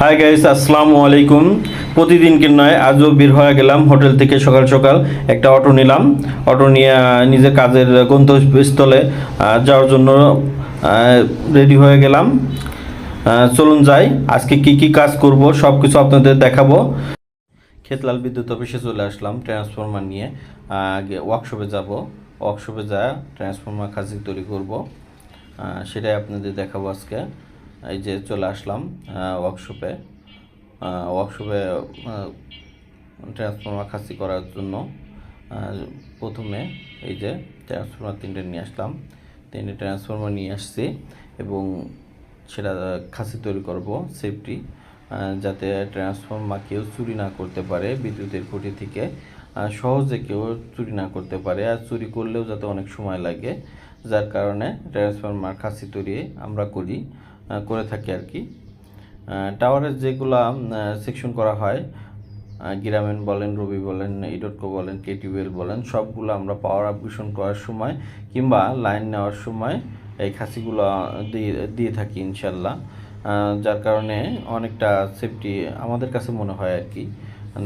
Hi guys আসসালামু আলাইকুম। প্রতিদিনকে নয়, আজও বের হয়ে গেলাম হোটেল থেকে সকাল সকাল। একটা অটো নিলাম। অটো নিয়ে নিজের কাজের গন্তব্যস্থলে যাওয়ার জন্য রেডি হয়ে গেলাম। চলুন যাই। আজকে কি কি কাজ করব সব কিছু আপনাদের দেখাবো। খেতলাল বিদ্যুৎ অফিসে চলে আসলাম ট্রান্সফরমার নিয়ে। ওয়ার্কশপে যাব। ওয়ার্কশপে যা ট্রান্সফরমার খাসি তৈরি করব। সেটাই আপনাদের দেখাবো আজকে। এই যে চলে আসলাম ওয়ার্কশপে ওয়ার্কশপে ট্রান্সফর্মার খাসি করার জন্য প্রথমে এই যে ট্রান্সফর্মার তিনটে নিয়ে আসলাম। তিনটে ট্রান্সফর্মার নিয়ে আসছি এবং সেটা খাসি তৈরি করব সেফটি যাতে ট্রান্সফর্মার কেউ চুরি না করতে পারে বিদ্যুতের খুঁটি থেকে। সহজে কেউ চুরি না করতে পারে আর চুরি করলেও যাতে অনেক সময় লাগে। যার কারণে ট্রান্সফর্মার খাসি তৈরি আমরা করি। করে থাকি আর কি। টাওয়ারের যেগুলা সেকশন করা হয় আহ, গ্রামীণ বলেন রবি বলেন ইডটকো বলেন কেটিউএল বলেন সবগুলো আমরা পাওয়ার আপগ্রেশন করার সময় কিংবা লাইন নেওয়ার সময় এই খাসিগুলো দিয়ে দিয়ে থাকি ইনশাল্লাহ। যার কারণে অনেকটা সেফটি আমাদের কাছে মনে হয় আর কি।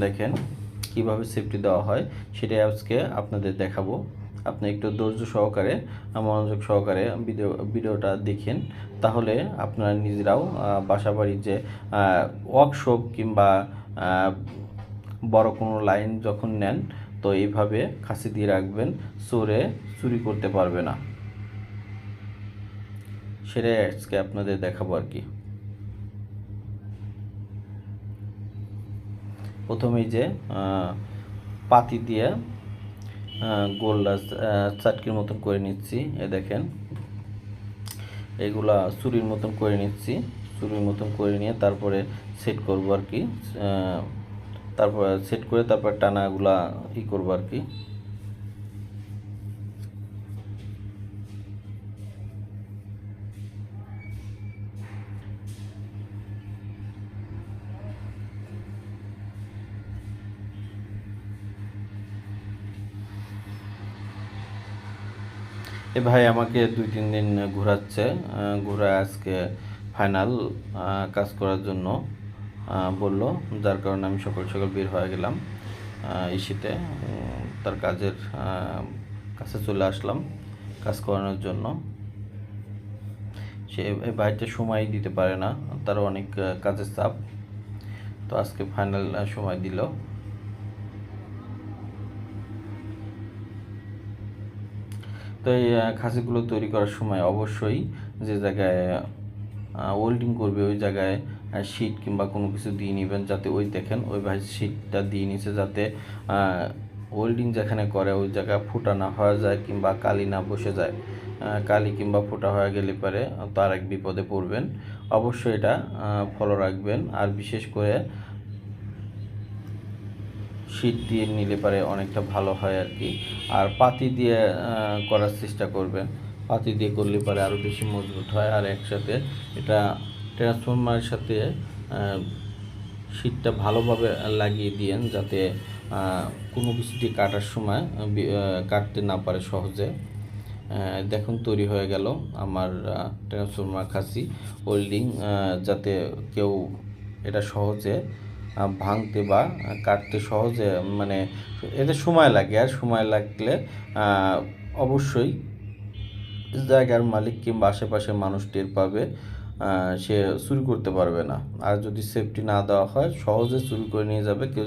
দেখেন কীভাবে সেফটি দেওয়া হয় সেটাই আজকে আপনাদের দেখাবো। আপনি একটু ধৈর্য সহকারে, মনোযোগ সহকারে ভিডিও, ভিডিওটা দেখেন। তাহলে আপনারা নিজেরাও বাসাবাড়ির যে ওয়ার্কশপ কিংবা বড় কোনো লাইন যখন নেন, তো এইভাবে খাসি দিয়ে রাখবেন চোরে চুরি করতে পারবে না। সেটাই আজকে আপনাদের দেখাবো আর কি। প্রথমেই যে পাতি দিয়ে গোল চাটকির মতন করে নিচ্ছি, এ দেখেন। এগুলা চুরির মতন করে নিচ্ছি চুরির মতন করে নিয়ে তারপরে সেট করব আর কি তারপর সেট করে তারপর টানাগুলা ই করব আর কি। এ ভাই আমাকে দুই, তিন দিন ঘোরাচ্ছে ঘোরায় আজকে ফাইনাল কাজ করার জন্য বলল। যার কারণে আমি সকাল সকাল বের হয়ে গেলাম ইসিতে। তার কাজের কাছে চলে আসলাম কাজ করানোর জন্য। সে ভাইটা সময় দিতে পারে না তার অনেক কাজের চাপ। তো আজকে ফাইনাল সময় দিল। তো এই খাসিগুলো তৈরি করার সময় অবশ্যই যে জায়গায় ওয়েল্ডিং করবে, ওই জায়গায় শীট কিংবা কোনো কিছু দিয়ে নেবেন যাতে ওই দেখেন, ওই ভাই শীটটা দিয়ে নিছে যাতে ওয়েল্ডিং যেখানে করে ওই জায়গা ফুটা না হয়ে যায় কিংবা কালি না বসে যায়। কালি কিংবা ফুটা হয়ে গেলে পারে তার এক বিপদে পড়বেন। অবশ্যই এটা ফলো রাখবেন। আর বিশেষ করে শীট দিয়ে নিলে পারে অনেকটা ভালো হয় আর কি। আর পাতি দিয়ে করার চেষ্টা করবেন। পাতি দিয়ে করলে পারে আরও বেশি মজবুত হয়। আর একসাথে এটা ট্রান্সফরমারের সাথে শীটটা ভালোভাবে লাগিয়ে দিয়েন যাতে কোনো কিছু দিয়ে কাটার সময় কাটতে না পারে সহজে। দেখুন তৈরি হয়ে গেল আমার ট্রান্সফরমার খাসি ওয়েল্ডিং যাতে কেউ এটা সহজে ভাঙতে বা কাটতে সহজে মানে এতে সময় লাগে, আর সময় লাগলে অবশ্যই জায়গার মালিক কিংবা আশেপাশের মানুষ টের পাবে সে চুরি করতে পারবে না। আর যদি সেফটি না দেওয়া হয়, সহজে চুরি করে নিয়ে যাবে কেউ।